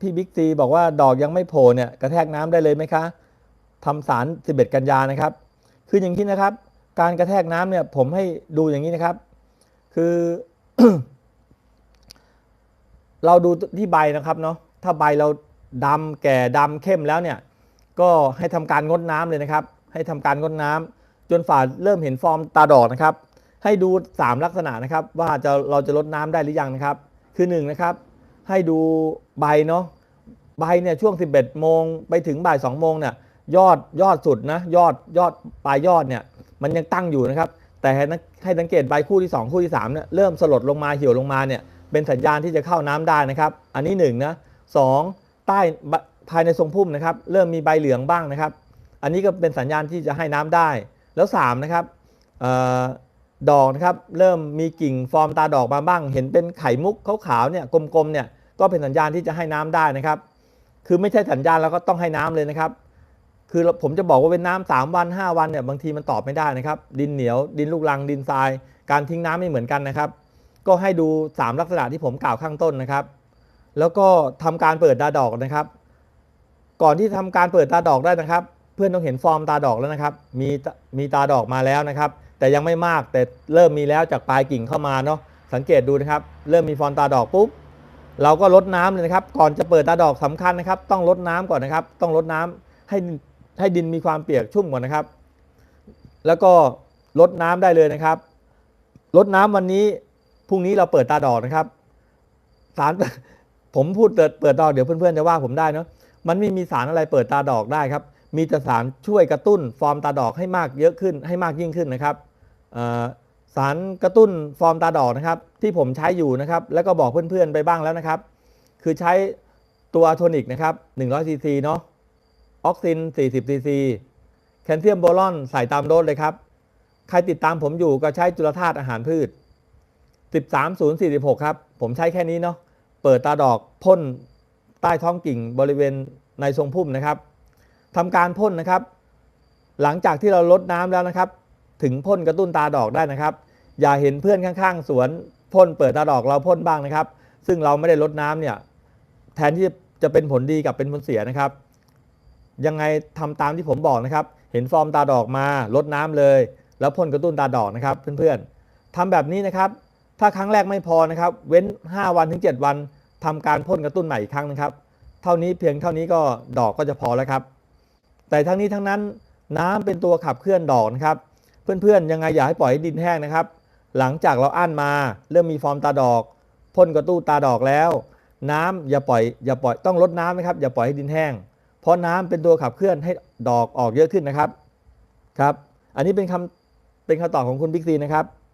พี่บิ๊กซีบอกว่าดอกยังไม่โผล่เนี่ยกระแทกน้ำได้เลยไหมคะทำสาร 11 กันยานะครับ คืออย่างนี้นะครับ การกระแทกน้ำเนี่ยผมให้ดูอย่างนี้นะครับ คือ เราดูที่ใบนะครับเนาะถ้าใบเราดำแก่ดำเข้มแล้วเนี่ย ก็ให้ทำการงดน้ำเลยนะครับ ให้ทำการงดน้ำจนฝ่าเริ่มเห็นฟอร์มตาดอกนะครับ ให้ดู 3 ลักษณะนะครับ ว่าจะเราจะลดน้ำได้หรือยังนะครับ คือ1นะครับ ให้ดูใบเนาะใบเนี่ยช่วง 11 โมงไปถึงบ่าย 2 โมงเนี่ยยอดยอดสุดนะยอดยอดปลายยอดเนี่ยมันยังตั้งอยู่นะครับ แต่ให้สังเกตใบคู่ที่ 2 คู่ที่3เนี่ยเริ่มสลดลงมาเหี่ยวลงมาเนี่ยเป็นสัญญาณที่จะเข้าน้ำได้นะครับ อันนี้1นะสองใต้ภายในทรงพุ่มนะครับ เริ่มมีใบเหลืองบ้างนะครับ อันนี้ก็เป็นสัญญาณที่จะให้น้ำได้แล้ว3นะครับ ดอกนะครับเริ่มมีกิ่งฟอร์มตาดอกมาบ้าง เห็นเป็นไข่มุกขาวๆเนี่ยกลมๆเนี่ยก็เป็นสัญญาณที่จะให้น้ำได้นะครับ คือไม่ใช่สัญญาณแล้วก็ต้องให้น้ำเลยนะครับ คือผมจะบอกว่าเป็นน้ำสามวัน 5 วันเนี่ยบางทีมันตอบไม่ได้นะครับ ดินเหนียว ดินลูกรังดินทราย การทิ้งน้ำไม่เหมือนกันนะครับ ก็ให้ดู 3 ลักษณะที่ผมกล่าวข้างต้นนะครับ แล้วก็ทำการเปิดตาดอกนะครับ ก่อนที่ทำการเปิดตาดอกได้นะครับ เพื่อนต้องเห็นฟอร์มตาดอกแล้วนะครับ มีมีตาดอกมาแล้วนะครับ แต่ยังไม่มากแต่เริ่มมีแล้วจากปลายกิ่งเข้ามาเนาะสังเกตดูนะครับ เริ่มมีฟอร์มตาดอกปุ๊บเราก็ลดน้ำเลยนะครับ ก่อนจะเปิดตาดอกสำคัญนะครับ ต้องลดน้ำก่อนนะครับ ต้องลดน้ำให้ให้ดินมีความเปียกชุ่มก่อนนะครับ แล้วก็ลดน้ำได้เลยนะครับ ลดน้ำวันนี้พรุ่งนี้เราเปิดตาดอกนะครับสารผมพูดเปิดเปิดดอกเดี๋ยวเพื่อนๆจะว่าผมได้เนาะมันไม่มีสารอะไรเปิดตาดอกได้ครับ มีแต่สารช่วยกระตุ้นฟอร์มตาดอกให้มากเยอะขึ้นให้มากยิ่งขึ้นนะครับ สารกระตุ้นฟอร์มตาดอกนะครับ ที่ผมใช้อยู่นะครับ แล้วก็บอกเพื่อนๆไปบ้างแล้วนะครับ คือใช้ตัวอะโทนิกนะครับ100ซีซีเนาะออกซิน40ซีซีแคลเซียมโบรอนใส่ตามโดสเลยครับ ใครติดตามผมอยู่ก็ใช้จุลธาตุอาหารพืช 13046 ครับ ผมใช้แค่นี้เนาะเปิดตาดอกพ่นใต้ท้องกิ่งบริเวณในทรงพุ่มนะครับทำการพ่นนะครับ หลังจากที่เราลดน้ำแล้วนะครับ ถึงพ่นกระตุ้นตาดอกได้นะครับ อย่าเห็นเพื่อนข้างๆ สวนพ่นเปิดตาดอกเราพ่นบ้างนะครับ ซึ่งเราไม่ได้ลดน้ำเนี่ยแทนที่จะเป็นผลดีกับเป็นผลเสียนะครับ ยังไงทำตามที่ผมบอกนะครับ เห็นฟอร์มตาดอกมาลดน้ำเลย แล้วพ่นกระตุ้นตาดอกนะครับ เพื่อนๆทำแบบนี้นะครับ ถ้าครั้งแรกไม่พอนะครับ เว้น 5 วันถึง 7 วันทำการพ่นกระตุ้นใหม่อีกครั้งนะครับ เท่านี้เพียงเท่านี้ก็ดอกก็จะพอแล้วครับ แต่ทั้งนี้ทั้งนั้นน้ำเป็นตัวขับเคลื่อนดอกนะครับ เพื่อนๆยังไงอย่าให้ปล่อยให้ดินแห้งนะครับ หลังจากเราอั้นมา เริ่มมีฟอร์มตาดอกพ่นกระตู้ตาดอกแล้ว น้ำอย่าปล่อยอย่าปล่อยต้องลดน้ำนะครับ อย่าปล่อยให้ดินแห้ง เพราะน้ำเป็นตัวขับเคลื่อนให้ดอกออกเยอะขึ้นนะครับครับ อันนี้เป็นคำเป็นคำตอบของคุณบิ๊กซีนะครับ